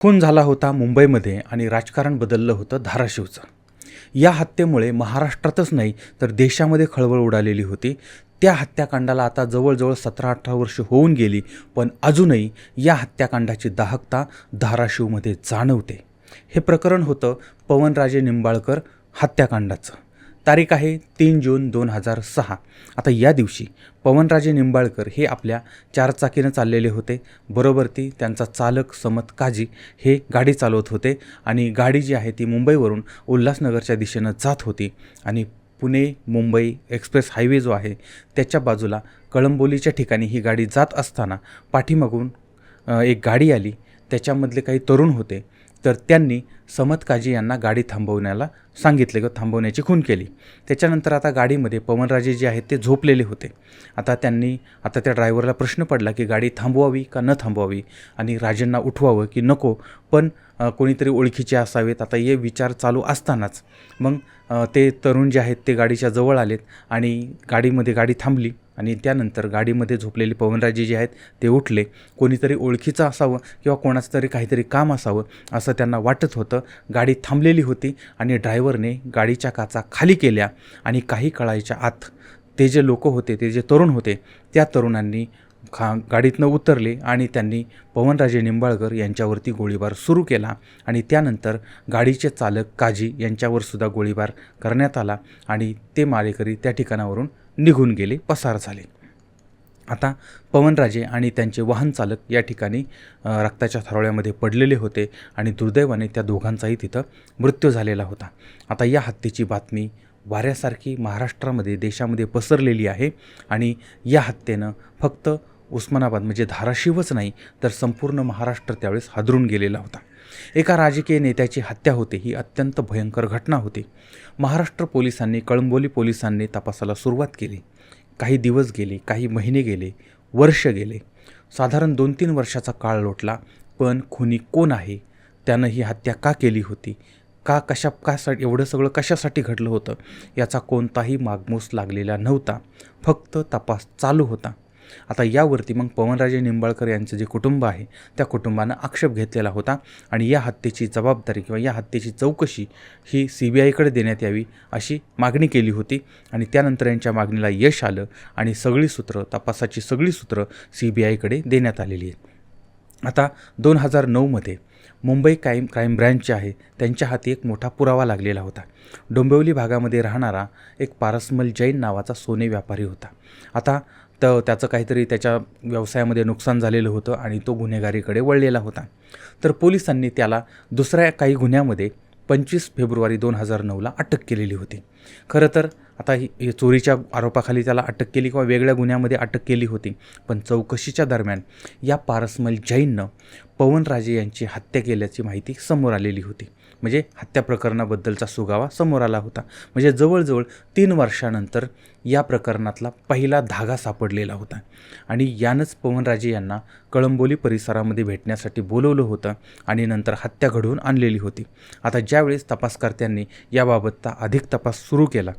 खून झाला होता मुंबईमध्ये आणि राजकारण बदललं होतं धाराशिवचं. या हत्येमुळे महाराष्ट्रातच नाही तर देशामध्ये खळबळ उडालेली होती. त्या हत्याकांडाला आता जवळजवळ सतरा अठरा वर्ष होऊन गेली पण अजूनही या हत्याकांडाची दाहकता धाराशिवमध्ये जाणवते. हे प्रकरण होतं पवनराजे निंबाळकर हत्याकांडाचं. तारीख आहे तीन जून दोन हजार सहा. आता या दिवशी पवनराजे निंबाळकर हे आपल्या चारचाकीनं चाललेले होते. बरोबर ती त्यांचा चालक समत काजी हे गाडी चालवत होते आणि गाडी जी आहे ती मुंबईवरून उल्हासनगरच्या दिशेनं जात होती आणि पुणे मुंबई एक्सप्रेस हायवे जो आहे त्याच्या बाजूला कळंबोलीच्या ठिकाणी ही गाडी जात असताना पाठीमागून एक गाडी आली. त्याच्यामधले काही तरुण होते. तर त्यांनी समत काजी यांना गाडी थांबवण्याला सांगितले किंवा थांबवण्याची खून केली. त्याच्यानंतर आता गाडीमध्ये पवनराजे जे आहेत ते झोपलेले होते. आता त्यांनी आता त्या ड्रायव्हरला प्रश्न पडला की गाडी थांबवावी का न थांबवावी आणि राजेंना उठवावं की नको पण कोणीतरी ओळखीचे असावेत. आता हे विचार चालू असतानाच मग ते तरुण जे आहेत ते गाडीच्या जवळ आलेत आणि गाडीमध्ये गाडी थांबली. आणि त्यानंतर गाडीमध्ये झोपलेले पवनराजे जे आहेत ते उठले. कोणीतरी ओळखीचं असावं किंवा कोणाचं तरी काहीतरी काम असावं असं त्यांना वाटत होतं. गाडी थांबलेली होती आणि ड्रायव्हरने गाडीच्या काचा खाली केल्या आणि काही काळाच्या आत ते जे लोक होते ते जे तरुण होते त्या तरुणांनी खा गाडीतनं उतरले आणि त्यांनी पवनराजे निंबाळकर यांच्यावरती गोळीबार सुरू केला आणि त्यानंतर गाडीचे चालक काजी यांच्यावर सुद्धा गोळीबार करण्यात आला आणि ते मारेकरी त्या ठिकाणावरून निघून गेले पसार झाले. आता पवनराजे आणि त्यांचे वाहन चालक या ठिकाणी रक्ताच्या थरोळ्यामध्ये पडलेले होते आणि दुर्दैवाने त्या दोघांचाही तिथं मृत्यू झालेला होता. आता या हत्येची बातमी वाऱ्यासारखी महाराष्ट्रामध्ये देशामध्ये पसरलेली आहे आणि या हत्येनं फक्त उस्मानाबाद म्हणजे धाराशिवच नाही तर संपूर्ण महाराष्ट्र त्यावेळेस हादरून गेलेला होता. एका राजकीय नेत्याची हत्या होते ही अत्यंत भयंकर घटना होती. महाराष्ट्र पोलिसांनी कळंबोली पोलिसांनी तपासाला सुरुवात केली. काही दिवस गेले काही महिने गेले वर्ष गेले. साधारण दोन तीन वर्षाचा काळ लोटला पण खुनी कोण आहे? त्यानं ही हत्या का केली होती? का कशा कासाठी एवढं सगळं कशासाठी घडलं होतं? याचा कोणताही मागमूस लागलेला नव्हता. फक्त तपास चालू होता. आता यावरती मग पवनराजे निंबाळकर यांचं जे कुटुंब आहे त्या कुटुंबानं आक्षेप घेतलेला होता आणि या हत्येची जबाबदारी किंवा या हत्येची चौकशी ही सी बी आयकडे देण्यात यावी अशी मागणी केली होती आणि त्यानंतर यांच्या मागणीला यश आलं आणि सगळी सूत्रं तपासाची सगळी सूत्रं सी बी आयकडे देण्यात आलेली आहेत. आता दोन हजार नऊमध्ये मुंबई क्राईम क्राईम ब्रँच जे आहे त्यांच्या हाती एक मोठा पुरावा लागलेला होता. डोंबिवली भागामध्ये राहणारा एक पारसमल जैन नावाचा सोने व्यापारी होता. आता तर त्याचं काहीतरी त्याच्या व्यवसायामध्ये नुकसान झालेलं होतं आणि तो गुन्हेगारीकडे वळलेला होता. तर पोलिसांनी त्याला दुसऱ्या काही गुन्ह्यामध्ये पंचवीस फेब्रुवारी दोन हजार नऊला अटक केलेली होती. खरं तर आता ही चोरीच्या आरोपाखाली त्याला अटक केली किंवा वेगळ्या गुन्ह्यामध्ये अटक केली होती. पण चौकशीच्या दरम्यान या पारसमल जैननं पवनराजे यांची हत्या केल्याची माहिती समोर आलेली होती. म्हणजे हत्या प्रकरणाबद्दलचा सुगावा समोर आला होता. म्हणजे जवळजवळ तीन वर्षानंतर या प्रकरणातला पहिला धागा सापडलेला होता. आणि यानंच पवनराजे यांना कळंबोली परिसरामध्ये भेटण्यासाठी बोलवलं होतं आणि नंतर हत्या घडवून आणलेली होती. आता ज्यावेळेस तपासकर्त्यांनी याबाबतचा अधिक तपास सुरू केला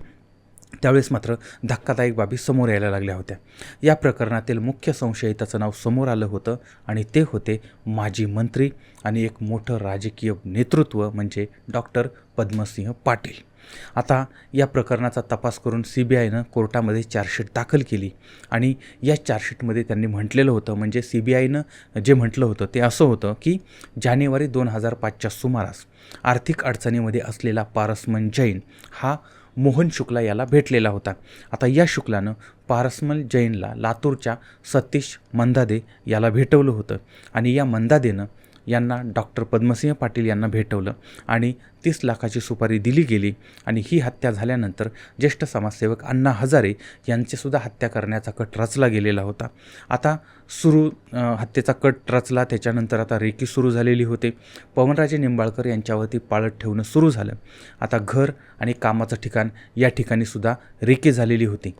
त्यावेळेस मात्र धक्कादायक बाबी समोर यायला लागल्या होत्या. या प्रकरणातील मुख्य संशयिताचं नाव समोर आलं होतं आणि ते होते माजी मंत्री आणि एक मोठं राजकीय नेतृत्व म्हणजे डॉक्टर पद्मसिंह पाटील. आता या प्रकरणाचा तपास करून सी बी आयनं कोर्टामध्ये चार्जशीट दाखल केली आणि या चार्जशीटमध्ये त्यांनी म्हटलेलं होतं म्हणजे सी बी आयनं जे म्हटलं होतं ते असं होतं की जानेवारी दोन हजार पाचच्या सुमारास आर्थिक अडचणीमध्ये असलेला पारसमन जैन हा मोहन शुक्ला याला भेटलेला होता. आता या शुक्लानं पारसमल जैनला लातूरच्या सतीश मंदादे याला भेटवलं होतं. आणि या मंदादेनं यांना डॉक्टर पद्मसिंह पाटील यांना भेटवलं आणि तीस लाखाची सुपारी दिली गेली आणि ही हत्या झाल्यानंतर ज्येष्ठ समाजसेवक अण्णा हजारे यांचीसुद्धा हत्या करण्याचा कट रचला गेलेला होता. आता सुरू हत्येचा कट रचला त्याच्यानंतर आता रेकी सुरू झालेली होते. पवनराजे निंबाळकर यांच्यावरती पाळत ठेवणं सुरू झालं. आता घर आणि कामाचं ठिकाण या ठिकाणी सुद्धा रेकी झालेली होती.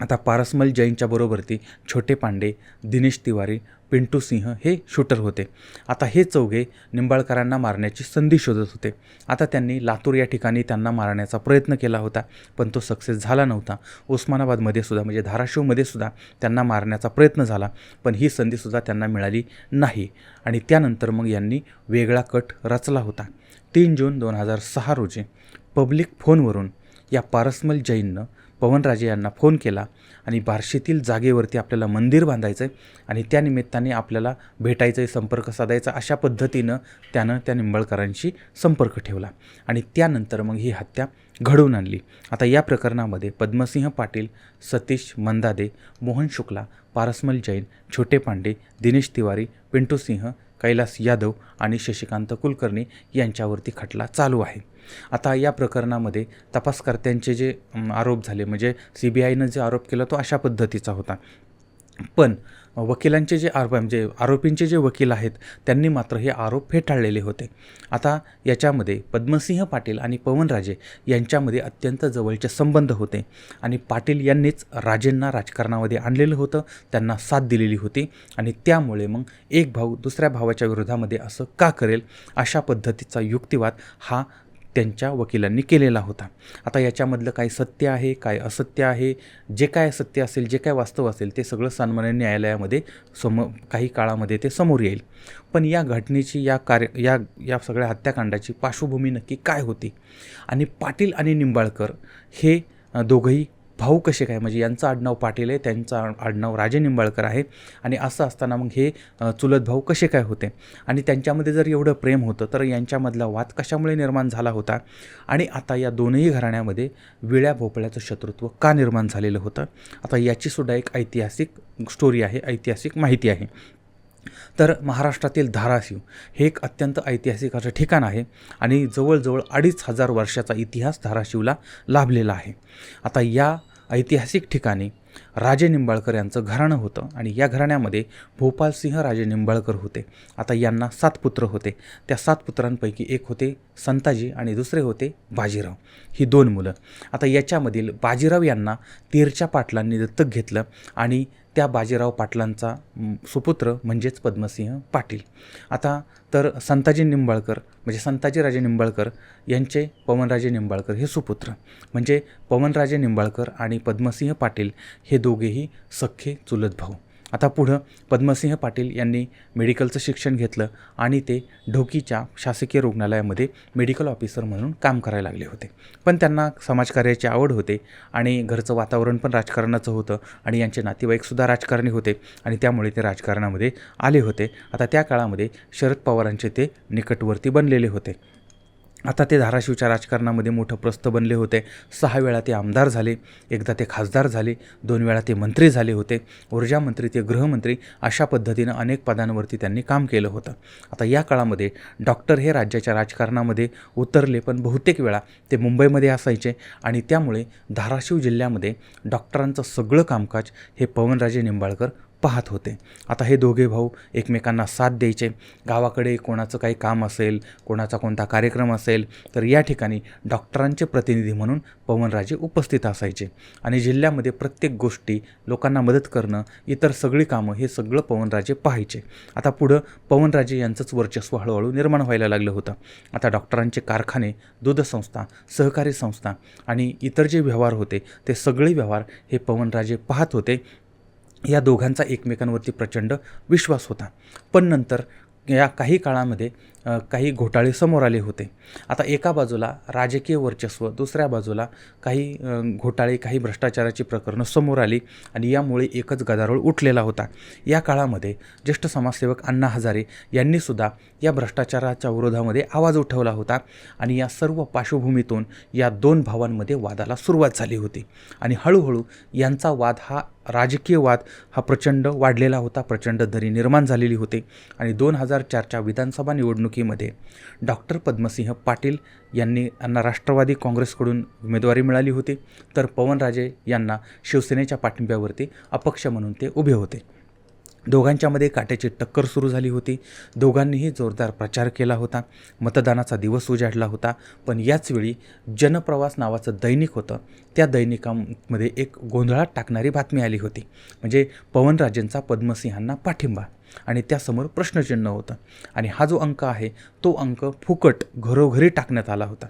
आता पारसमल जैनच्या बरोबरती छोटे पांडे दिनेश तिवारी पिंटू सिंह हे शूटर होते. आता हे चौघे निंबाळकरांना मारण्याची संधी शोधत होते. आता त्यांनी लातूर या ठिकाणी त्यांना मारण्याचा प्रयत्न केला होता पण तो सक्सेस झाला नव्हता. उस्मानाबादमध्ये सुद्धा म्हणजे धाराशिवमध्ये सुद्धा त्यांना मारण्याचा प्रयत्न झाला पण ही संधीसुद्धा त्यांना मिळाली नाही. आणि त्यानंतर मग यांनी वेगळा कट रचला होता. तीन जून दोन हजार सहा रोजी पब्लिक फोनवरून या पारसमल जैननं पवनराजे यांना फोन केला आणि बार्शीतील जागेवरती आपल्याला मंदिर बांधायचं आहे आणि त्या निमित्ताने आपल्याला भेटायचं आहे संपर्क साधायचा अशा पद्धतीनं त्यानं त्या निंबाळकरांशी संपर्क ठेवला. आणि त्यानंतर मग ही हत्या घडवून आणली. आता या प्रकरणामध्ये पद्मसिंह पाटील सतीश मंदादे मोहन शुक्ला पारसमल जैन छोटे पांडे दिनेश तिवारी पिंटू सिंह कैलास यादव आणि शशिकांत कुलकर्णी यांच्यावरती खटला चालू आहे. आता या प्रकरणामध्ये तपासकर्त्यांचे जे आरोप झाले म्हणजे सी बी आयनं जे आरोप केला तो अशा पद्धतीचा होता. पण वकिलांचे जे आरोप म्हणजे आरोपींचे जे वकील आहेत त्यांनी मात्र हे आरोप फेटाळलेले होते. आता याच्यामध्ये पद्मसिंह पाटील आणि पवनराजे यांच्यामध्ये अत्यंत जवळचे संबंध होते आणि पाटील यांनीच राजेंना राजकारणामध्ये आणलेलं होतं त्यांना साथ दिलेली होती आणि त्यामुळे मग एक भाऊ दुसऱ्या भावाच्या विरोधामध्ये असं का करेल अशा पद्धतीचा युक्तिवाद हा त्यांच्या वकिलांनी केलेला होता. आता याच्यामधलं काय सत्य आहे काय असत्य आहे जे काय सत्य असेल जे काय वास्तव असेल ते सगळं सन्मान्य न्यायालयामध्ये सम काही काळामध्ये ते समोर येईल. पण या घटनेची या कार्य या या सगळ्या हत्याकांडाची पार्श्वभूमी नक्की काय होती? आणि पाटील आणि निंबाळकर हे दोघंही भाऊ कसे काय? म्हणजे यांचं आडनाव पाटील आहे त्यांचं आडनाव राजे निंबाळकर आहे. आणि असं असताना मग हे चुलत भाऊ कसे काय होते? आणि त्यांच्यामध्ये जर एवढं प्रेम होतं तर यांच्यामधला वाद कशामुळे निर्माण झाला होता? आणि आता या दोनही घराण्यामध्ये विळ्या भोपळ्याचं शत्रुत्व का निर्माण झालेलं होतं? आता याचीसुद्धा एक ऐतिहासिक स्टोरी आहे ऐतिहासिक माहिती आहे. तर महाराष्ट्रातील धाराशिव हे एक अत्यंत ऐतिहासिक असं ठिकाण आहे आणि जवळजवळ अडीच हजार वर्षाचा इतिहास धाराशिवला लाभलेला आहे. आता या ऐतिहासिक ठिकाणी. राजे निंबाळकर यांचं घराणं होतं आणि या घराण्यामध्ये भोपालसिंह राजे निंबाळकर होते. आता यांना सात पुत्र होते. त्या सात पुत्रांपैकी एक होते संताजी आणि दुसरे होते बाजीराव. ही दोन मुलं. आता याच्यामधील बाजीराव यांना तीरच्या पाटलांनी दत्तक घेतलं आणि त्या बाजीराव पाटलांचा सुपुत्र म्हणजेच पद्मसिंह पाटील. आता तर संताजी निंबाळकर म्हणजे संताजीराजे निंबाळकर यांचे पवनराजे निंबाळकर हे सुपुत्र. म्हणजे पवनराजे निंबाळकर आणि पद्मसिंह पाटील हे दोघेही सख्खे चुलत भाऊ. आता पुढं पद्मसिंह पाटील यांनी मेडिकलचं शिक्षण घेतलं आणि ते ढोकीच्या शासकीय रुग्णालयामध्ये मेडिकल ऑफिसर म्हणून काम करायला लागले होते. पण त्यांना समाजकार्याची आवड होते आणि घरचं वातावरण पण राजकारणाचं होतं आणि यांचे नातेवाईकसुद्धा राजकारणी होते आणि त्यामुळे ते राजकारणामध्ये आले होते. आता त्या काळामध्ये शरद पवारांचे ते निकटवर्ती बनलेले होते. आता ते धाराशिवच्या राजकारणामध्ये मोठं प्रस्थ बनले होते. सहा वेळा ते आमदार झाले एकदा ते खासदार झाले दोन वेळा ते मंत्री झाले होते. ऊर्जामंत्री ते गृहमंत्री अशा पद्धतीनं अनेक पदांवरती त्यांनी काम केलं होतं. आता या काळामध्ये डॉक्टर हे राज्याच्या राजकारणामध्ये उतरले पण बहुतेक वेळा ते मुंबईमध्ये असायचे आणि त्यामुळे धाराशिव जिल्ह्यामध्ये डॉक्टरांचं सगळं कामकाज हे पवनराजे निंबाळकर पाहत होते. आता हे दोघे भाऊ एकमेकांना साथ द्यायचे. गावाकडे कोणाचं काही काम असेल कोणाचा कोणता कार्यक्रम असेल तर या ठिकाणी डॉक्टरांचे प्रतिनिधी म्हणून पवनराजे उपस्थित असायचे. आणि जिल्ह्यामध्ये प्रत्येक गोष्टी लोकांना मदत करणं इतर सगळी कामं हे सगळं पवनराजे पाहायचे. आता पुढं पवनराजे यांचंच वर्चस्व हळूहळू निर्माण व्हायला लागलं होतं. आता डॉक्टरांचे कारखाने दूध संस्था सहकारी संस्था आणि इतर जे व्यवहार होते ते सगळे व्यवहार हे पवनराजे पाहत होते. या दोघांचा एकमेकांवरती प्रचंड विश्वास होता. पण नंतर या काही काळामध्ये काही घोटाळे समोर आले होते. आता एका बाजूला राजकीय वर्चस्व दुसऱ्या बाजूला काही घोटाळे काही भ्रष्टाचाराची प्रकरणं समोर आली आणि यामुळे एकच गदारोळ उठलेला होता. या काळामध्ये ज्येष्ठ समाजसेवक अण्णा हजारे यांनीसुद्धा या भ्रष्टाचाराच्या विरोधामध्ये आवाज उठवला होता आणि या सर्व पार्श्वभूमीतून या दोन भावांमध्ये वादाला सुरुवात झाली होती. आणि हळूहळू यांचा वाद हा राजकीय वाद हा प्रचंड वाढलेला होता प्रचंड दरी निर्माण झालेली होती आणि दोन हजार चारच्या विधानसभा निवडणूक निवडणुकीमध्ये डॉक्टर पद्मसिंह पाटील यांनी यांना राष्ट्रवादी काँग्रेसकडून उमेदवारी मिळाली होती. तर पवनराजे यांना शिवसेनेच्या पाठिंब्यावरती अपक्ष म्हणून ते उभे होते. दोघांच्यामध्ये काट्याची टक्कर सुरू झाली होती. दोघांनीही जोरदार प्रचार केला होता. मतदानाचा दिवस उजाडला होता. पण याचवेळी जनप्रवास नावाचं दैनिक होतं. त्या दैनिकामध्ये एक गोंधळात टाकणारी बातमी आली होती. म्हणजे पवनराजेंचा पद्मसिंहांना पाठिंबा. आणि त्यासमोर प्रश्नचिन्ह होतं. आणि हा जो अंक आहे तो अंक फुकट घरोघरी टाकण्यात आला होता.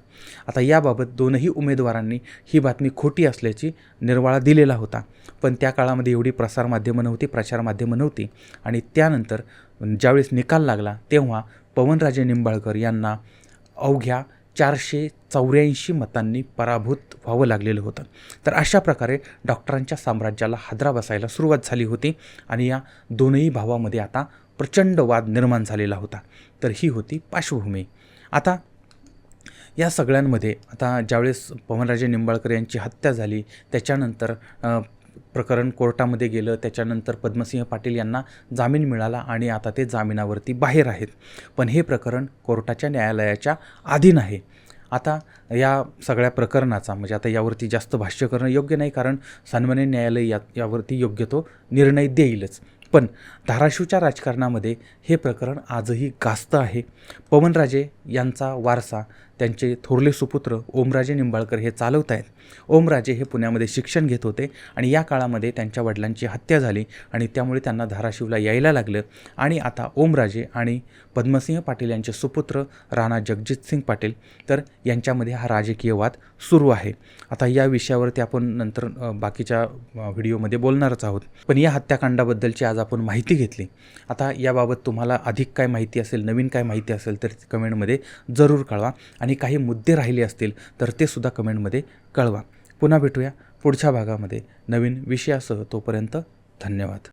आता याबाबत दोनही उमेदवारांनी ही बातमी खोटी असल्याची निर्वाळा दिलेला होता. पण त्या काळामध्ये एवढी प्रसारमाध्यमं नव्हती प्रचारमाध्यमं नव्हती. आणि त्यानंतर ज्यावेळेस निकाल लागला तेव्हा पवनराजे निंबाळकर यांना अवघ्या चारशे चौऱ्याऐंशी मतांनी पराभूत व्हावं लागलेलं होतं. तर अशा प्रकारे डॉक्टरांच्या साम्राज्याला हादरा बसायला सुरुवात झाली होती आणि या दोनही भावामध्ये आता प्रचंड वाद निर्माण झालेला होता. तर ही होती पार्श्वभूमी. आता या सगळ्यांमध्ये आता ज्यावेळेस पवनराजे निंबाळकर यांची हत्या झाली त्याच्यानंतर प्रकरण कोर्टामध्ये गेलं त्याच्यानंतर पद्मसिंह पाटील यांना जामीन मिळाला आणि आता ते जामिनावरती बाहेर आहेत. पण हे प्रकरण कोर्टाच्या न्यायालयाच्या अधीन आहे. आता या सगळ्या प्रकरणाचा म्हणजे आता यावरती जास्त भाष्य करणं योग्य नाही कारण सन्मान्य न्यायालय या यावरती योग्य तो निर्णय देईलच. पण धाराशिवच्या राजकारणामध्ये हे प्रकरण आजही गास्त आहे. पवनराजे यांचा वारसा त्यांचे थोरले सुपुत्र ओमराजे निंबाळकर हे चालवत आहेत. ओमराजे हे पुण्यामध्ये शिक्षण घेत होते आणि या काळामध्ये त्यांच्या वडिलांची हत्या झाली आणि त्यामुळे त्यांना धाराशिवला यायला लागलं. आणि आता ओमराजे आणि पद्मसिंह पाटील यांचे सुपुत्र राणा जगजितसिंग पाटील तर यांच्यामध्ये हा राजकीय वाद सुरू आहे. आता या विषयावरती आपण नंतर बाकीच्या व्हिडिओमध्ये बोलणारच आहोत. पण या हत्याकांडाबद्दलची आज आपण माहिती घेतली. आता याबाबत तुम्हाला अधिक काय माहिती असेल नवीन काय माहिती असेल तर कमेंटमध्ये जरूर कळवा. आणि काही मुद्दे राहिले असतील तर ते सुद्धा कमेंटमध्ये कळवा. पुन्हा भेटूया पुढच्या भागामध्ये. नवीन विषयासह तोपर्यंत धन्यवाद.